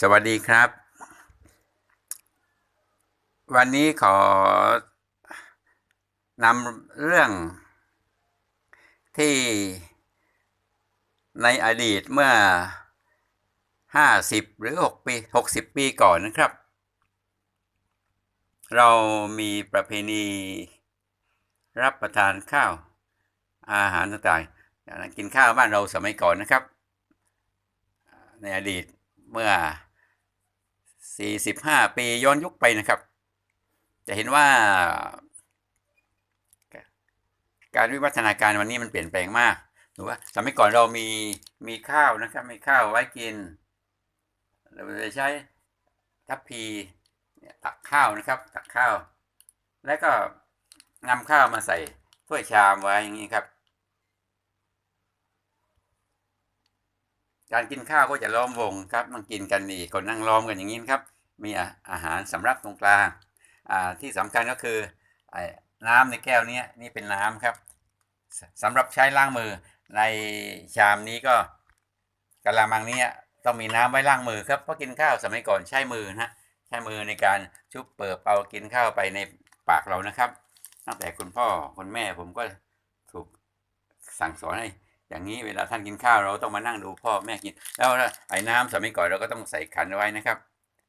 สวัสดีครับ วันนี้ขอนำเรื่องที่ในอดีตเมื่อห้าสิบหรือหกปีหกสิบปีก่อนนะครับ เรามีประเพณีรับประทานข้าวอาหารต่างๆอย่างกินข้าวบ้านเราสมัยก่อนนะครับ ในอดีตเมื่อ 45 ปีย้อนยุคไปนะครับ จะเห็นว่า การวิวัฒนาการวันนี้มันเปลี่ยนแปลงมากหรือว่าสมัยก่อนเรามีมีข้าวนะครับ มีข้าวไว้กิน เราจะใช้ทัพพีตักข้าวนะครับ ตักข้าว แล้วก็นำข้าวมาใส่ถ้วยชามไว้อย่างนี้ครับ การกินข้าวก็จะล้อมวงครับนั่งกินกันนี่คนนั่งล้อมกันอย่างนี้นครับ มีอาหารสำรับตรงกลางที่สำคัญก็คือไอ้น้ำในแก้วนี้นี่เป็นน้ำครับสสำหรับใช้ล้างมือในชามนี้ก็กะละมังนี้ต้องมีน้ำไว้ล้างมือครับเพราะกินข้าวสมัยก่อนใช้มือนะฮะใช้มือในการชุบเปิบเอากินข้าวไปในปากเรานะครับ ตั้งแต่คุณพ่อคุณแม่ผมก็ถูกสั่งสอนให้ อย่างนี้เวลาท่านกินข้าวเราต้องมานั่งดูพ่อแม่กิน แล้วไอ้น้ำสมัยก่อนเราก็ต้องใส่ขันไว้นะครับ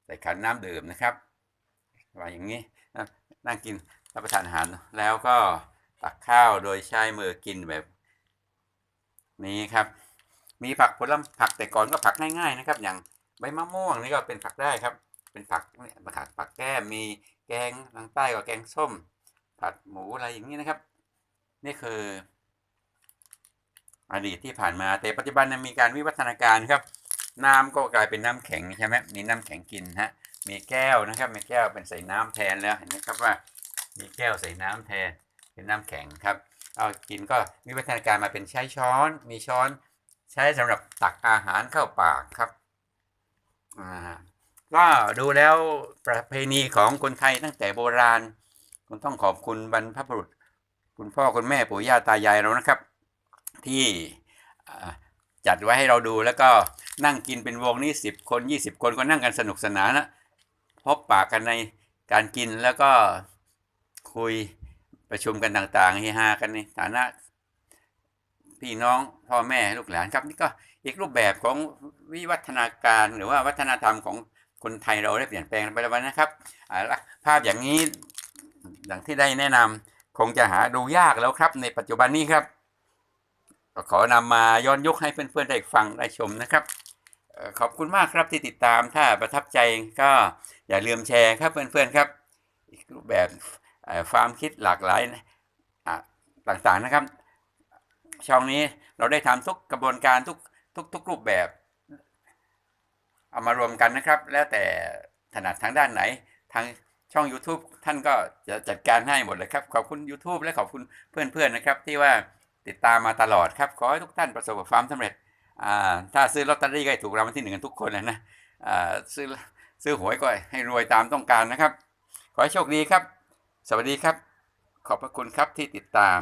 ใส่ขันน้ำดื่มนะครับไว้อย่างนี้นั่งกินรับประทานอาหารแล้วก็ตักข้าวโดยใช้มือกินแบบนี้ครับ มีผักผลไม้ผักแต่ก่อนก็ผักง่ายๆนะครับ อย่างใบมะม่วงนี่ก็เป็นผักได้ครับ เป็นผักผักผักแก้มมีแกงทางใต้ก็แกงส้ม ผัดหมูอะไรอย่างนี้นะครับ นี่คือ อดีตที่ผ่านมา แต่ปัจจุบันมีการวิวัฒนาการครับ น้ำก็กลายเป็นน้ำแข็งใช่ไหมมีน้ำแข็งกินฮะมีแก้วนะครับ มีแก้วเป็นใส่น้ำแทนแล้วเห็นไหมครับว่า มีแก้วใส่น้ำแทนเป็นน้ำแข็งครับเอากินก็วิวัฒนาการมาเป็นใช้ช้อน มีช้อนใช้สำหรับตักอาหารเข้าปากครับอ่าก็ดูแล้วประเพณีของคนไทยตั้งแต่โบราณคุณต้องขอบคุณบรรพบุรุษ คุณพ่อคุณแม่ปู่ย่าตายายเรานะครับ ที่จัดไว้ให้เราดูแล้วก็นั่งกินเป็นวงนี้สิบคนยี่สิบคนก็นั่งกันสนุกสนานนะพบปากกันในการกินแล้วก็คุยประชุมกันต่างๆเฮฮากันในฐานะพี่น้องพ่อแม่ลูกหลานครับนี่ก็อีกรูปแบบของวิวัฒนาการหรือว่าวัฒนธรรมของคนไทยเราได้เปลี่ยนแปลงไปแล้วนะครับภาพอย่างนี้อย่างที่ได้แนะนำคงจะหาดูยากแล้วครับในปัจจุบันนี้ครับ ก็ขอนำมาย้อนยุคให้เพื่อนๆได้ฟังได้ชมนะครับ ขอบคุณมากครับที่ติดตามถ้าประทับใจก็อย่าลืมแชร์ครับเพื่อนๆครับอีกรูปแบบความคิดหลากหลายต่างๆนะครับ ช่องนี้เราได้ทำทุกกระบวนการทุกทุกทุกรูปแบบ เอามารวมกันนะครับ แล้วแต่ถนัดทางด้านไหนทางช่อง YouTube ท่านก็จะจัดการให้หมดเลยครับ ขอบคุณ YouTube และขอบคุณเพื่อนๆนะครับ ที่ว่า ติดตามมาตลอดครับ ขอให้ทุกท่านประสบความสำเร็จถ้าซื้อลอตเตอรี่ก็ถูกรางวัลที่หนึ่งกันทุกคนนะนะซื้อซื้อหวยก็ให้รวยตามต้องการนะครับ ขอให้โชคดีครับ สวัสดีครับ ขอบพระคุณครับที่ติดตาม